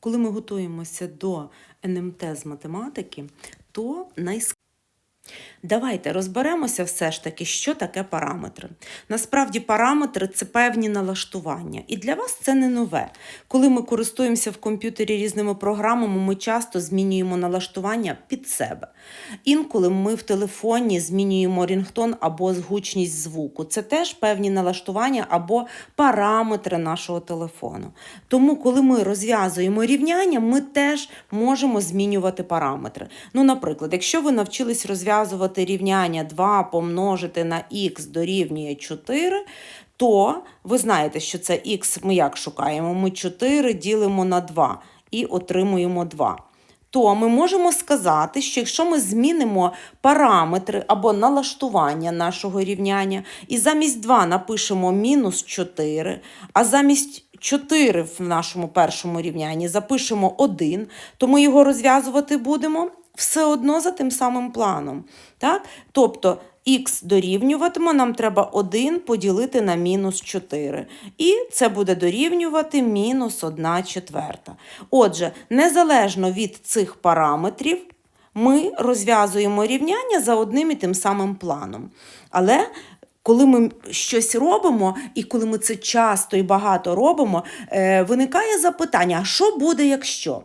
Коли ми готуємося до НМТ з математики, то найскладніше Давайте розберемося все ж таки, що таке параметри. Насправді, параметри це певні налаштування, і для вас це не нове. Коли ми користуємося в комп'ютері різними програмами, ми часто змінюємо налаштування під себе. Інколи ми в телефоні змінюємо рінгтон або гучність звуку. Це теж певні налаштування або параметри нашого телефону. Тому, коли ми розв'язуємо рівняння, ми теж можемо змінювати параметри. Ну, наприклад, якщо ви навчились розв'язувати рівняння 2 помножити на х дорівнює 4, то ви знаєте, що це х ми як шукаємо? Ми 4 ділимо на 2 і отримуємо 2. То ми можемо сказати, що якщо ми змінимо параметри або налаштування нашого рівняння, і замість 2 напишемо мінус 4, а замість 4 в нашому першому рівнянні запишемо 1, то ми його розв'язувати будемо все одно за тим самим планом. Так? Тобто х дорівнюватиме, нам треба 1 поділити на мінус 4. І це буде дорівнювати мінус 1 четверта. Отже, незалежно від цих параметрів, ми розв'язуємо рівняння за одним і тим самим планом. Але коли ми щось робимо, і коли ми це часто і багато робимо, е, виникає запитання: що буде, якщо?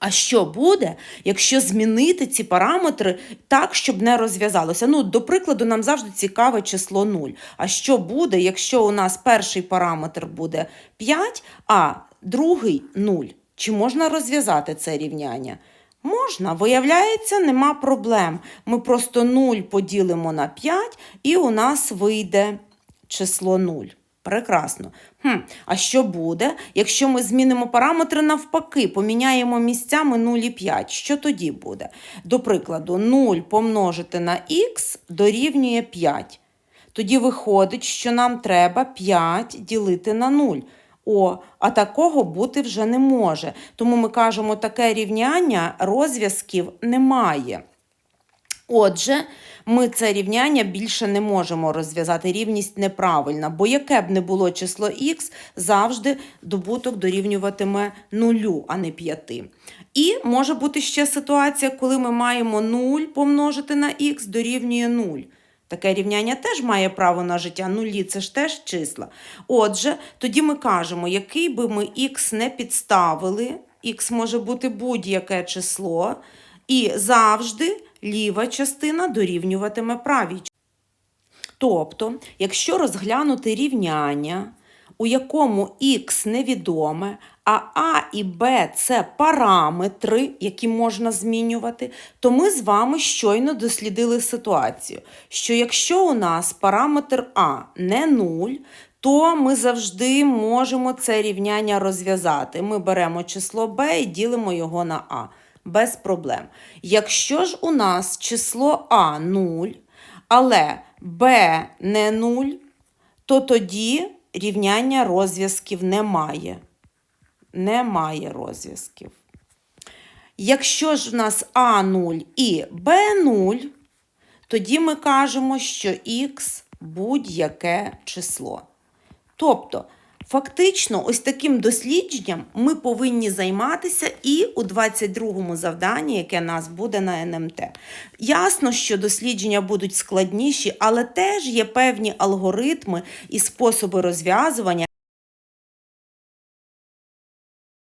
А що буде, якщо змінити ці параметри так, щоб не розв'язалося? Ну, до прикладу, нам завжди цікаве число 0. А що буде, якщо у нас перший параметр буде 5, а другий 0? Чи можна розв'язати це рівняння? Можна, виявляється, нема проблем. Ми просто 0 поділимо на 5, і у нас вийде число 0. Прекрасно. Хм, А що буде, якщо ми змінимо параметри навпаки, поміняємо місцями 0 і 5? Що тоді буде? До прикладу, 0 помножити на х дорівнює 5. Тоді виходить, що нам треба 5 ділити на 0. О, а такого бути вже не може. Тому ми кажемо, таке рівняння розв'язків немає. Отже, ми це рівняння більше не можемо розв'язати. Рівність неправильна, бо яке б не було число х, завжди добуток дорівнюватиме нулю, а не 5. І може бути ще ситуація, коли ми маємо 0 помножити на х дорівнює 0. Таке рівняння теж має право на життя. Нулі це ж теж числа. Отже, тоді ми кажемо, який би ми х не підставили, х може бути будь-яке число, і завжди ліва частина дорівнюватиме правій. Тобто, якщо розглянути рівняння, у якому х невідоме, а а і б це параметри, які можна змінювати, то ми з вами щойно дослідили ситуацію, що якщо у нас параметр а не 0, то ми завжди можемо це рівняння розв'язати. Ми беремо число b і ділимо його на а. Без проблем. Якщо ж у нас число А 0, але Б не 0, то тоді рівняння розв'язків немає. Немає розв'язків. Якщо ж в нас А0 і Б0, тоді ми кажемо, що х будь-яке число. Тобто, Фактично, ось таким дослідженням ми повинні займатися і у 22-му завданні, яке нас буде на НМТ. Ясно, що дослідження будуть складніші, але теж є певні алгоритми і способи розв'язування.